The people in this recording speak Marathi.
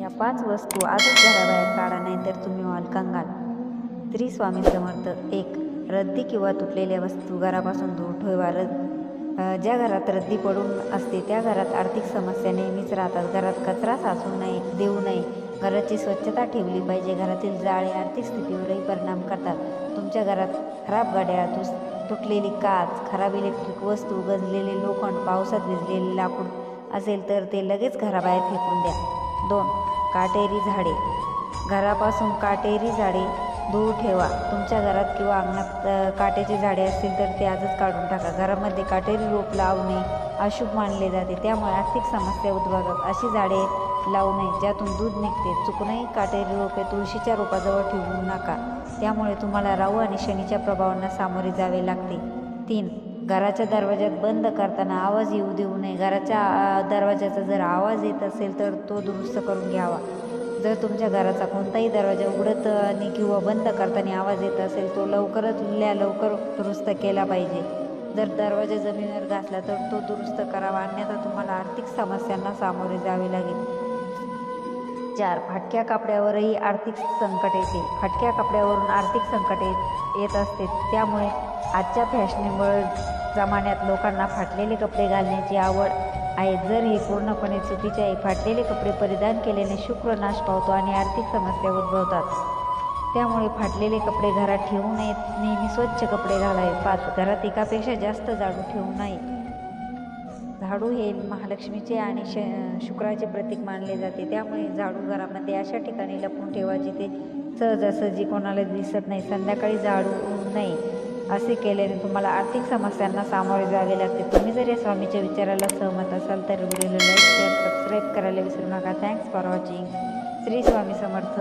या पाच वस्तू आजच घराबाहेर काढा नाही तर तुम्ही व्हाल कंगाल. त्रिस्वामी समर्थ एक. रद्दी किंवा तुटलेल्या वस्तू घरापासून दूर ठेवा. रद ज्या घरात रद्दी पडून असते त्या घरात आर्थिक समस्या नेहमीच राहतात. घरात कचरा साचू नये देऊ नये. घराची स्वच्छता ठेवली पाहिजे. घरातील जाळे आर्थिक स्थितीवरही परिणाम करतात. तुमच्या घरात खराब गाड्या तुस तुटलेली काच खराब इलेक्ट्रिक वस्तू गंजलेले लोखंड पावसात भिजलेले लाकूड असेल तर ते लगेच घराबाहेर फेकून द्या. दोन. काटेरी झाडे. घरापासून काटेरी झाडे दूर ठेवा. तुमच्या घरात किंवा अंगणात काटेची झाडे असतील तर ते आजच काढून टाका. घरामध्ये काटेरी रोप लावणे अशुभ मानले जाते. त्यामुळे आर्थिक समस्या उद्भवतात. अशी झाडे लावू नये ज्यातून दूध निघते. चुकूनही काटेरी रोपे तुळशीच्या रोपाजवळ ठेवू नका. त्यामुळे तुम्हाला राहू आणि शनीच्या प्रभावांना सामोरे जावे लागते. तीन. घराच्या दरवाज्यात बंद करताना आवाज येऊ देऊ नये. घराच्या दरवाज्याचा दरवाजाचा जर आवाज येत असेल तर तो दुरुस्त करून घ्यावा. जर तुमच्या घराचा कोणताही दरवाजा उघडत आणि किंवा बंद करताना आवाज येत असेल तो लवकरात ल्या लवकर दुरुस्त केला पाहिजे. जर दरवाजा जमिनीवर घासला तर तो दुरुस्त करावा. अन्यथा तुम्हाला आर्थिक समस्यांना सामोरे जावे लागेल. चार फाटक्या कपड्यावरही आर्थिक संकट येते. फाटक्या कपड्यावरून आर्थिक संकट येत येत असते. त्यामुळे आजच्या फॅशनेबल प्रमाणात लोकांना फाटलेले कपडे घालण्याची आवड आहे. जर हे पूर्णपणे चुकीचे आहे फाटलेले कपडे परिधान केल्याने शुक्र नाश पावतो आणि आर्थिक समस्या उद्भवतात. त्यामुळे फाटलेले कपडे घरात ठेवू नयेत. नेहमी स्वच्छ कपडे घालावे. पाच घरात एकापेक्षा जास्त जाडू ठेवू नये. झाडू हे महालक्ष्मीचे आणि श शुक्राचे प्रतीक मानले जाते. त्यामुळे झाडू घरामध्ये अशा ठिकाणी लपून ठेवा जिथे सहजासहजी कोणाला दिसत नाही. संध्याकाळी झाडू नये असे केल्याने तुम्हाला आर्थिक समस्यांना सामोरे जावे लागते. तुम्ही जर या स्वामीच्या विचाराला सहमत असाल तर व्हिडिओला लाईक शेअर सबस्क्राईब करायला विसरू नका. Thanks for watching Shri Swami Samarth.